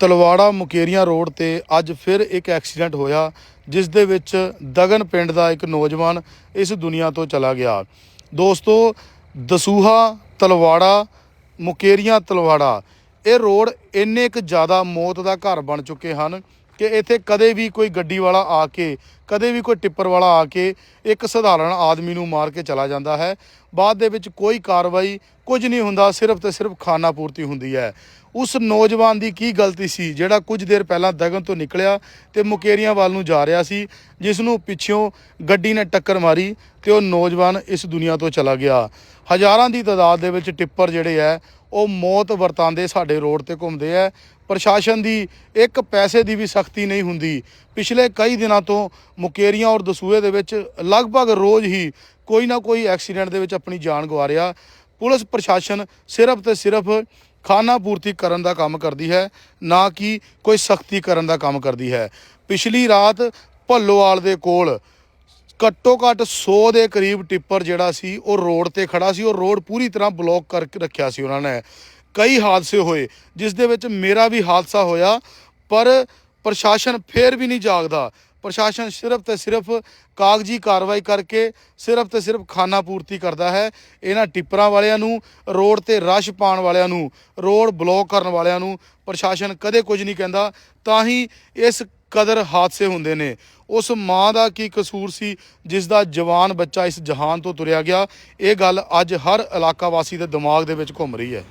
Talwara Mukerian road ਤੇ ਅੱਜ ਫਿਰ ਇੱਕ ਐਕਸੀਡੈਂਟ ਹੋਇਆ, ਜਿਸ ਦੇ ਵਿੱਚ ਦਗਨ ਪਿੰਡ ਦਾ ਇੱਕ ਨੌਜਵਾਨ ਇਸ ਦੁਨੀਆ ਤੋਂ ਚਲਾ ਗਿਆ। ਦੋਸਤੋ, ਦਸੂਹਾ, ਤਲਵਾੜਾ, ਮੁਕੇਰੀਆਂ, ਤਲਵਾੜਾ, ਇਹ ਰੋਡ ਇੰਨੇ ਕੁ ਜ਼ਿਆਦਾ ਮੌਤ ਦਾ ਘਰ ਬਣ ਚੁੱਕੇ ਹਨ ਕਿ ਇੱਥੇ ਕਦੇ ਵੀ ਕੋਈ ਗੱਡੀ ਵਾਲਾ ਆ ਕੇ ਕਦੇ ਵੀ ਕੋਈ ਟਿੱਪਰ ਵਾਲਾ ਆ ਕੇ ਇੱਕ ਸਧਾਰਨ ਆਦਮੀ ਨੂੰ ਮਾਰ ਕੇ ਚਲਾ ਜਾਂਦਾ ਹੈ। ਬਾਅਦ ਦੇ ਵਿੱਚ ਕੋਈ ਕਾਰਵਾਈ ਕੁਝ ਨਹੀਂ ਹੁੰਦਾ, ਸਿਰਫ ਤੇ ਸਿਰਫ ਖਾਨਾ ਪੂਰਤੀ ਹੁੰਦੀ ਹੈ। ਉਸ ਨੌਜਵਾਨ ਦੀ ਕੀ ਗਲਤੀ ਸੀ, ਜਿਹੜਾ ਕੁਝ ਦੇਰ ਪਹਿਲਾਂ ਦਗਨ ਤੋਂ ਨਿਕਲਿਆ ਤੇ ਮੁਕੇਰੀਆਂ ਵੱਲ ਨੂੰ ਜਾ ਰਿਹਾ ਸੀ ਜਿਸ ਨੂੰ ਪਿੱਛੋਂ ਗੱਡੀ ਨੇ ਟੱਕਰ ਮਾਰੀ ਤੇ ਉਹ ਨੌਜਵਾਨ ਇਸ ਦੁਨੀਆ ਤੋਂ ਚਲਾ ਗਿਆ। ਹਜ਼ਾਰਾਂ ਦੀ ਤਾਦਾਦ ਦੇ ਵਿੱਚ ਟਿੱਪਰ ਜਿਹੜੇ ਹੈ, ਉਹ ਮੌਤ ਵਰਤਾਂਦੇ ਸਾਡੇ ਰੋਡ ਤੇ ਘੁੰਮਦੇ ਆ ਪ੍ਰਸ਼ਾਸਨ ਦੀ ਇੱਕ ਪੈਸੇ ਦੀ ਵੀ ਸਖਤੀ ਨਹੀਂ ਹੁੰਦੀ। ਪਿਛਲੇ ਕਈ ਦਿਨਾਂ ਤੋਂ ਮੁਕੇਰੀਆਂ ਔਰ ਦਸੂਏ ਦੇ ਵਿੱਚ ਲਗਭਗ ਰੋਜ਼ ਹੀ ਕੋਈ ਨਾ ਕੋਈ ਐਕਸੀਡੈਂਟ ਦੇ ਵਿੱਚ ਆਪਣੀ ਜਾਨ ਗਵਾ ਰਿਹਾ। ਪੁਲਿਸ ਪ੍ਰਸ਼ਾਸਨ ਸਿਰਫ ਤੇ ਸਿਰਫ ਖਾਨਾ ਪੂਰਤੀ ਕਰਨ ਦਾ ਕੰਮ ਕਰਦੀ ਹੈ, ਨਾ ਕਿ ਕੋਈ ਸਖਤੀ ਕਰਨ ਦਾ ਕੰਮ ਕਰਦੀ ਹੈ। ਪਿਛਲੀ ਰਾਤ ਭੱਲੋਵਾਲ ਦੇ ਕੋਲ ਘੱਟੋ ਘੱਟ 100 ਦੇ ਕਰੀਬ ਟਿੱਪਰ ਜਿਹੜਾ ਸੀ, ਉਹ ਰੋਡ ਤੇ ਖੜਾ ਸੀ, ਉਹ ਰੋਡ ਪੂਰੀ ਤਰ੍ਹਾਂ ਬਲੌਕ ਕਰਕੇ ਰੱਖਿਆ ਸੀ ਉਹਨਾਂ ਨੇ। ਕਈ ਹਾਦਸੇ ਹੋਏ, ਜਿਸ ਦੇ ਵਿੱਚ ਮੇਰਾ ਵੀ ਹਾਦਸਾ ਹੋਇਆ, ਪਰ ਪ੍ਰਸ਼ਾਸਨ ਫੇਰ ਵੀ ਨਹੀਂ ਜਾਗਦਾ। ਪ੍ਰਸ਼ਾਸਨ ਸਿਰਫ ਤੇ ਸਿਰਫ ਕਾਗਜ਼ੀ ਕਾਰਵਾਈ ਕਰਕੇ ਸਿਰਫ ਤੇ ਸਿਰਫ ਖਾਨਾ ਪੂਰਤੀ ਕਰਦਾ ਹੈ। ਇਹਨਾਂ ਟਿੱਪਰਾਂ ਵਾਲਿਆਂ ਨੂੰ, ਰੋਡ ਤੇ ਰਸ਼ ਪਾਉਣ ਵਾਲਿਆਂ ਨੂੰ, ਰੋਡ ਬਲੌਕ ਕਰਨ ਵਾਲਿਆਂ ਨੂੰ ਪ੍ਰਸ਼ਾਸਨ ਕਦੇ ਕੁਝ ਨਹੀਂ ਕਹਿੰਦਾ, ਤਾਂ ਹੀ ਇਸ ਕਦਰ ਹਾਦਸੇ ਹੁੰਦੇ ਨੇ। ਉਸ ਮਾਂ ਦਾ ਕੀ ਕਸੂਰ ਸੀ, ਜਿਸ ਦਾ ਜਵਾਨ ਬੱਚਾ ਇਸ ਜਹਾਨ ਤੋਂ ਤੁਰਿਆ ਗਿਆ, ਇਹ ਗੱਲ ਅੱਜ ਹਰ ਇਲਾਕਾ ਵਾਸੀ ਦੇ ਦਿਮਾਗ ਦੇ ਵਿੱਚ ਘੁੰਮ ਰਹੀ ਹੈ।